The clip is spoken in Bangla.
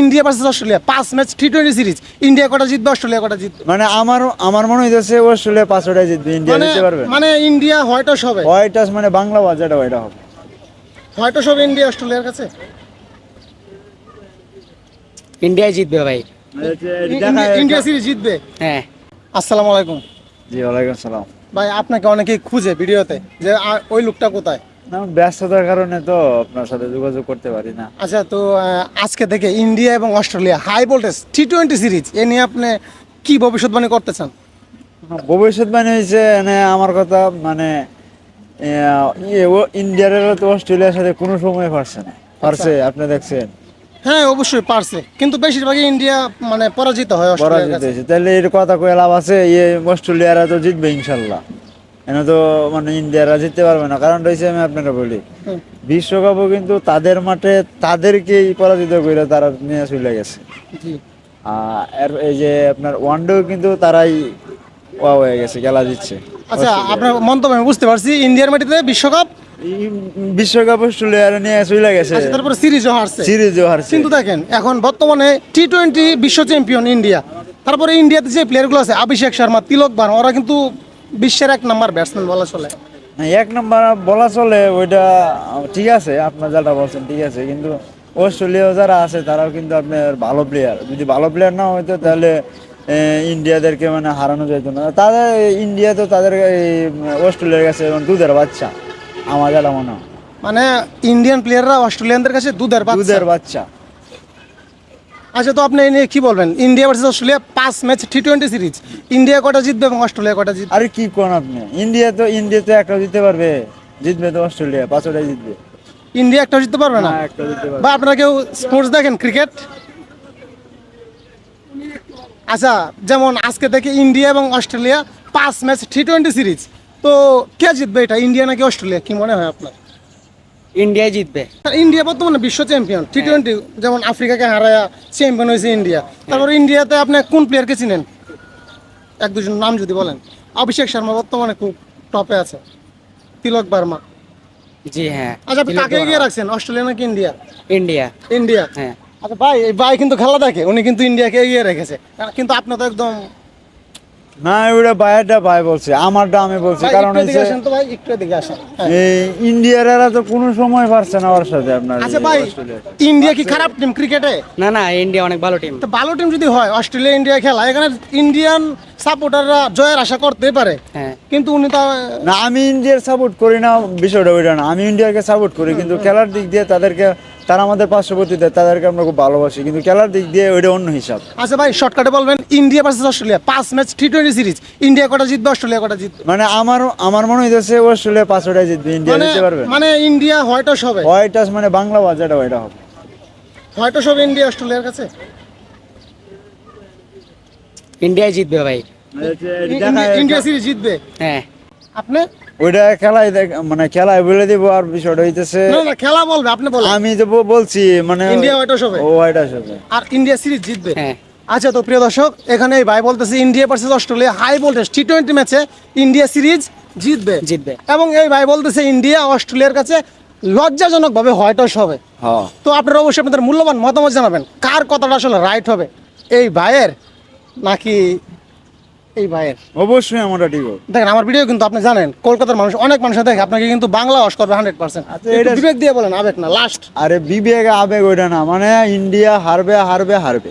ইন্ডিয়া ভার্সেস অস্ট্রেলিয়া পাঁচ match T twenty series India কটা জিতবে অস্ট্রেলিয়া কটা জিতবে? মানে আমার আমার মনে হইতেছে অস্ট্রেলিয়া পাঁচটায় জিতবে ইন্ডিয়া মানে জিততে পারবে। মানে ইন্ডিয়া হোয়াইট টস হবে? হোয়াইট টাস মানে বাংলা বাজারটা ওইটা হবে। হোয়াইট টস হবে ইন্ডিয়া অস্ট্রেলিয়ার কাছে? ইন্ডিয়া জিতবে ভাই। ইন্ডিয়া সিরিজ জিতবে? হ্যাঁ। আসসালামু আলাইকুম। জি ওয়ালাইকুম সালাম ভাই আপনাকে অনেকেই খুঁজে ভিডিওতে যে ওই লোকটা কোথায়? না ব্যস্ততার কারণে তো আপনার সাথে যোগাযোগ করতে পারি না। আচ্ছা তো আজকে থেকে ইন্ডিয়া এবং Australia high voltage T twenty series এ নিয়ে আপনি কি ভবিষ্যৎবাণী করতে চান? ভবিষ্যৎবাণী হয়েছে মানে আমার কথা মানে ইন্ডিয়ার তো অস্ট্রেলিয়ার সাথে কোনো সময় পারছে না। পারছে আপনি দেখছেন? হ্যাঁ অবশ্যই পারছে কিন্তু বেশিরভাগই ইন্ডিয়া মানে পরাজিত হয় পরাজিত হয়েছে তাহলে এর কথা কয়ে লাভ আছে অস্ট্রেলিয়ারা তো জিতবে ইনশাল্লাহ। এনে তো মানে ইন্ডিয়ারা জিততে পারবে না। কারণ রয়েছে আমি আপনারা বলি বিশ্বকাপও কিন্তু তাদের মাঠে তাদেরকেই পরাজিত করে তারা নিয়ে চলে গেছে। আর এই যে আপনার ওয়ানডেও কিন্তু তারাই ওয়া হয়ে গেছে খেলা দিচ্ছে আচ্ছা আপনার মন্তব্য আমি বুঝতে পারছি ইন্ডিয়ার মাটিতে বিশ্বকাপ? বিশ্বকাপ অস্ট্রেলিয়ার নিয়ে চলে গেছে। আচ্ছা তারপরে সিরিজও হারছে। সিরিজও হারছে। কিন্তু দেখেন এখন বর্তমানে টি টোয়েন্টি বিশ্ব চ্যাম্পিয়ন ইন্ডিয়া। তারপরে ইন্ডিয়াতে যে প্লেয়ারগুলো আছে অভিষেক শর্মা তিলক বার্মা ওরা কিন্তু বিশ্বের এক নাম্বার ব্যাটসম্যান বলা চলে। না, এক নম্বর বলা চলে ওইটা ঠিক আছে আপনার যেটা বলছেন ঠিক আছে কিন্তু অস্ট্রেলিয়া যারা আছে তারাও কিন্তু আপনার ভালো প্লেয়ার যদি ভালো প্লেয়ার না হইতো তাহলে ইন্ডিয়াদেরকে মানে হারানো যেত না। তাদের ইন্ডিয়া তো তাদের এই অস্ট্রেলিয়ার কাছে দুধের বাচ্চা আমার যেটা মনে হয়। মানে ইন্ডিয়ান প্লেয়াররা অস্ট্রেলিয়ানদের কাছে দুধের দুধের বাচ্চা। আচ্ছা তো আপনি নিয়ে কি বলবেন? ইন্ডিয়া ভার্সেস অস্ট্রেলিয়া পাঁচ match T twenty series India কটা জিতবে এবং অস্ট্রেলিয়া কটা জিতবে? আরে কি কোন আপনি? ইন্ডিয়া তো ইন্ডিয়া তো একটা জিততে পারবে। জিতবে তো অস্ট্রেলিয়া পাঁচটাই জিতবে। ইন্ডিয়া একটা জিততে পারবে না? না একটা জিততে পারবে বা আপনারা কেউ স্পোর্টস দেখেন ক্রিকেট আচ্ছা যেমন আজকে থেকে ইন্ডিয়া এবং অস্ট্রেলিয়া পাঁচ ম্যাচ টি টোয়েন্টি সিরিজ তো কে জিতবে এটা? ইন্ডিয়া নাকি অস্ট্রেলিয়া? কি মনে হয় আপনার? ইন্ডিয়া জিতবে। ইন্ডিয়া বর্তমানে বিশ্ব চ্যাম্পিয়ন টি টোয়েন্টি যেমন আফ্রিকাকে হারায়া চ্যাম্পিয়ন হয়েছে ইন্ডিয়া। তারপর ইন্ডিয়াতে আপনি কোন প্লেয়ারকে চিনেন? এক দুজন নাম যদি বলেন। অভিষেক শর্মা বর্তমানে খুব টপে আছে। তিলক বার্মা। জি হ্যাঁ। আচ্ছা আপনি কাকে এগিয়ে রাখছেন অস্ট্রেলিয়া নাকি ইন্ডিয়া? ইন্ডিয়া। ইন্ডিয়া। হ্যাঁ। আচ্ছা ভাই ভাই কিন্তু খেলা দেখে উনি কিন্তু ইন্ডিয়াকে এগিয়ে রেখেছে। কিন্তু আপনি তো একদম না ওটা বাইরটা ভাই বলছে আমারটা আমি বলছি কারণ হচ্ছে হ্যাঁ। এই ইন্ডিয়ারা তো কোনো সময় পারছে না ওর সাথে আপনার আচ্ছা ভাই ইন্ডিয়া কি খারাপ টিম ক্রিকেটে না না ইন্ডিয়া অনেক ভালো টিম তো ভালো টিম যদি হয় অস্ট্রেলিয়া ইন্ডিয়া খেলা এখানে ইন্ডিয়ান সাপোর্টাররা জয়ের আশা করতে পারে। হ্যাঁ। কিন্তু উনি তো না আমি ইন্ডিয়ার সাপোর্ট করি না বিষয়টা ওইটা না। আমি ইন্ডিয়াকে সাপোর্ট করি কিন্তু খেলার দিক দিয়ে তাদেরকে তারা আমাদের পার্শ্ববর্তী দেয় তাদেরকে আমরা খুব ভালোবাসি। কিন্তু খেলার দিক দিয়ে ওইটা অন্য হিসাব। আচ্ছা ভাই শর্টকাটে বলবেন ইন্ডিয়া ভার্সেস অস্ট্রেলিয়া পাঁচ match T twenty series India কটা জিতবে অস্ট্রেলিয়া কটা জিতবে? মানে আমার আমার মনে হইতেছে অস্ট্রেলিয়া পাঁচটায় জিতবে ইন্ডিয়া মানে জিততে পারবে। মানে ইন্ডিয়া হোয়াইট টস হবে? হোয়াইট টাস মানে বাংলা বাজারটা ওইটা হবে। হোয়াইট টস হবে ইন্ডিয়া অস্ট্রেলিয়ার কাছে? ইন্ডিয়া জিতবে ভাই। ইন্ডিয়া সিরিজ জিতবে? হ্যাঁ। আপনি? ওইটা খেলায় দেখ মানে খেলায় বলে দিব আর বিষয়টা হইতেছে না না খেলা বলবে আপনি বলেন। আমি তো বলছি মানে ইন্ডিয়া হোয়াইট হবে ও হোয়াইট টাস হবে আর ইন্ডিয়া সিরিজ জিতবে। হ্যাঁ। আচ্ছা তো প্রিয় দর্শক এখানে এই ভাই বলতেছে India versus Australia high voltage T twenty ম্যাচে ইন্ডিয়া সিরিজ জিতবে। জিতবে। এবং এই ভাই বলতেছে ইন্ডিয়া অস্ট্রেলিয়ার কাছে লজ্জাজনকভাবে হোয়াইট হাউস হবে হ্যাঁ তো আপনারা অবশ্যই আপনাদের মূল্যবান মতামত জানাবেন। কার কথাটা আসলে রাইট হবে? এই ভাইয়ের নাকি এই ভাইয়ের। অবশ্যই ঠিক দেখেন আমার ভিডিও কিন্তু আপনি জানেন কলকাতার মানুষ অনেক মানুষ দেখে আপনাকে কিন্তু বাংলা করবে হান্ড্রেড পার্সেন্ট বিবেক দিয়ে বলেন আবেগ না লাস্ট আরে বিবেক আবেগ ওইটা না মানে ইন্ডিয়া হারবে হারবে হারবে।